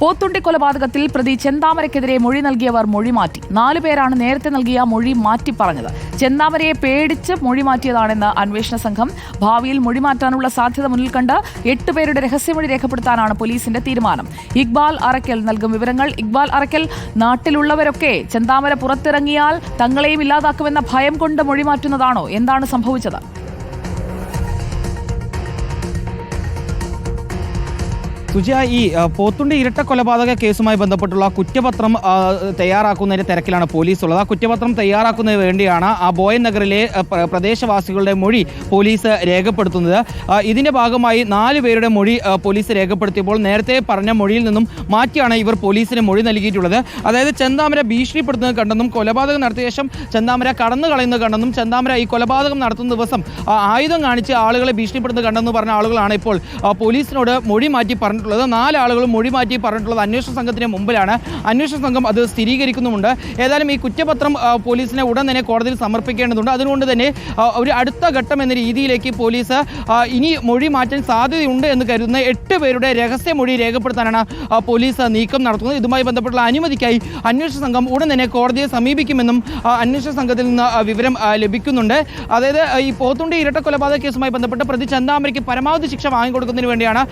പോത്തുണ്ടി കൊലപാതകത്തിൽ പ്രതി ചെന്താമരയ്ക്കെതിരെ മൊഴി നൽകിയവർ മൊഴി മാറ്റി. നാലു പേരാണ് നേരത്തെ നൽകിയ മൊഴി മാറ്റി പറഞ്ഞത്. ചെന്താമരയെ പേടിച്ച് മൊഴി മാറ്റിയതാണെന്ന് അന്വേഷണ സംഘം. ഭാവിയിൽ മൊഴി മാറ്റാനുള്ള സാധ്യത മുന്നിൽ കണ്ട് എട്ട് പേരുടെ രഹസ്യമൊഴി രേഖപ്പെടുത്താനാണ് പോലീസിന്റെ തീരുമാനം. ഇക്ബാൽ അറക്കൽ നൽകും വിവരങ്ങൾ. ഇക്ബാൽ അറക്കൽ നാട്ടിലുള്ളവരൊക്കെ ചെന്താമര പുറത്തിറങ്ങിയാൽ തങ്ങളെയും ഇല്ലാതാക്കുമെന്ന ഭയം കൊണ്ട് മൊഴി മാറ്റുന്നതാണോ? എന്താണ് സംഭവിച്ചത്? സുജയ ഈ പോത്തുണ്ടി ഇരട്ട കൊലപാതക കേസുമായി ബന്ധപ്പെട്ടുള്ള കുറ്റപത്രം തയ്യാറാക്കുന്നതിന്റെ തിരക്കിലാണ് പോലീസ് ഉള്ളത് ആ കുറ്റപത്രം തയ്യാറാക്കുന്നതിന് വേണ്ടിയാണ് ആ ബോയൻ നഗറിലെ പ്രദേശവാസികളുടെ മൊഴി പോലീസ് രേഖപ്പെടുത്തുന്നത്. ഇതിന്റെ ഭാഗമായി നാല് പേരുടെ മൊഴി പോലീസ് രേഖപ്പെടുത്തിയപ്പോൾ നേരത്തെ പറഞ്ഞ മൊഴിയിൽ നിന്നും മാറ്റിയാണ് ഇവർ പോലീസിന് മൊഴി നൽകിയിട്ടുള്ളത്. അതായത് ചെന്താമര ഭീഷണിപ്പെടുത്തുന്നത് കണ്ടെന്നും കൊലപാതകം നടത്തിയ ശേഷം ചെന്താമര കടന്നു കളയുന്നത് കണ്ടെന്നും ചെന്താമര ഈ കൊലപാതകം നടത്തുന്ന ദിവസം ആയുധം കാണിച്ച് ആളുകളെ ഭീഷണിപ്പെടുത്തുന്നത് കണ്ടെന്ന് പറഞ്ഞ ആളുകളാണ് ഇപ്പോൾ പോലീസിനോട് മൊഴി മാറ്റി പറഞ്ഞിട്ടുള്ളത്. നാലാളുകൾ മൊഴി മാറ്റി പറഞ്ഞിട്ടുള്ളത് അന്വേഷണ സംഘത്തിന് മുമ്പിലാണ്. അന്വേഷണ സംഘം അത് സ്ഥിരീകരിക്കുന്നുമുണ്ട്. ഏതായാലും ഈ കുറ്റപത്രം പോലീസിനെ ഉടൻ തന്നെ കോടതിയിൽ സമർപ്പിക്കേണ്ടതുണ്ട്. അതുകൊണ്ട് തന്നെ ഒരു അടുത്ത ഘട്ടം എന്ന രീതിയിലേക്ക് പോലീസ് ഇനി മൊഴി മാറ്റാൻ സാധ്യതയുണ്ട് എന്ന് കരുതുന്ന എട്ട് പേരുടെ രഹസ്യ മൊഴി രേഖപ്പെടുത്താനാണ് പോലീസ് നീക്കം നടത്തുന്നത്. ഇതുമായി ബന്ധപ്പെട്ടുള്ള അനുമതിക്കായി അന്വേഷണ സംഘം ഉടൻ തന്നെ കോടതിയെ സമീപിക്കുമെന്നും അന്വേഷണ സംഘത്തിൽ നിന്ന് വിവരം ലഭിക്കുന്നുണ്ട്. അതായത് ഈ പോത്തുണ്ടി ഇരട്ട കൊലപാതക കേസുമായി ബന്ധപ്പെട്ട് പ്രതി ചന്താമരയ്ക്ക് പരമാവധി ശിക്ഷ വാങ്ങിക്കൊടുക്കുന്നതിന് വേണ്ടിയാണ്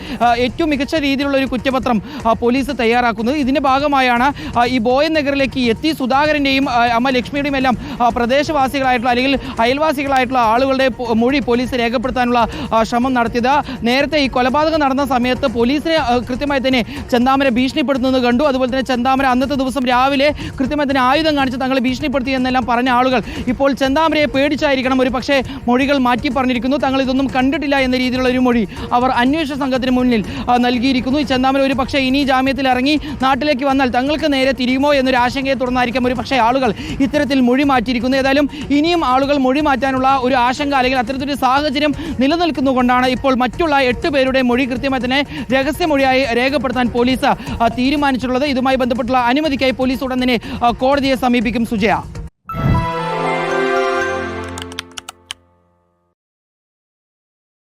ഏറ്റവും മികച്ച രീതിയിലുള്ള ഒരു കുറ്റപത്രം പോലീസ് തയ്യാറാക്കുന്നത്. ഇതിന്റെ ഭാഗമായാണ് ഈ ബോയൻ നഗറിലേക്ക് എത്തി സുധാകരന്റെയും ആ, അമ്മ ലക്ഷ്മിയുടെയും എല്ലാം പ്രദേശവാസികളായിട്ടുള്ള അല്ലെങ്കിൽ അയൽവാസികളായിട്ടുള്ള ആളുകളുടെ മൊഴി പോലീസ് രേഖപ്പെടുത്താനുള്ള ശ്രമം നടത്തിയത്. നേരത്തെ ഈ കൊലപാതകം നടന്ന സമയത്ത് പോലീസിനെ കൃത്യമായി തന്നെ ചെന്താമര ഭീഷണിപ്പെടുത്തുന്നത് കണ്ടു. അതുപോലെ തന്നെ ചെന്താമര അന്നത്തെ ദിവസം രാവിലെ കൃത്യമായി തന്നെ ആയുധം കാണിച്ച് തങ്ങളെ ഭീഷണിപ്പെടുത്തി എന്നെല്ലാം പറഞ്ഞ ആളുകൾ. ഇപ്പോൾ ചെന്താമരയെ പേടിച്ചായിരിക്കണം. ഒരു പക്ഷേ മൊഴികൾ മാറ്റി പറഞ്ഞിരിക്കുന്നു. തങ്ങൾ ഇതൊന്നും കണ്ടിട്ടില്ല എന്ന രീതിയിലുള്ള ഒരു മൊഴി അവർ അന്വേഷണ സംഘത്തിന് മുന്നിൽ ആ, നൽകിയിരിക്കുന്നു. ഈ ചെന്താമര ഒരു പക്ഷേ ഇനി ജാമ്യത്തിൽ ഇറങ്ങി നാട്ടിലേക്ക് വന്നാൽ തങ്ങൾക്ക് നേരെ തിരിയുമോ എന്നൊരു ആശങ്കയെ തുടർന്നായിരിക്കും ഒരു പക്ഷേ ആളുകൾ ഇത്തരത്തിൽ മൊഴി മാറ്റിയിരിക്കുന്നു. ഏതായാലും ഇനിയും ആളുകൾ മൊഴി മാറ്റാനുള്ള ഒരു ആശങ്ക അല്ലെങ്കിൽ അത്തരത്തിലൊരു സാഹചര്യം നിലനിൽക്കുന്നുകൊണ്ടാണ് ഇപ്പോൾ മറ്റുള്ള എട്ട് പേരുടെ മൊഴി കൃത്യമായി തന്നെ രഹസ്യമൊഴിയായി രേഖപ്പെടുത്താൻ പോലീസ് തീരുമാനിച്ചിട്ടുള്ളത്. ഇതുമായി ബന്ധപ്പെട്ടുള്ള അനുമതിക്കായി പോലീസ് ഉടൻ തന്നെ കോടതിയെ സമീപിക്കും. സുജയ.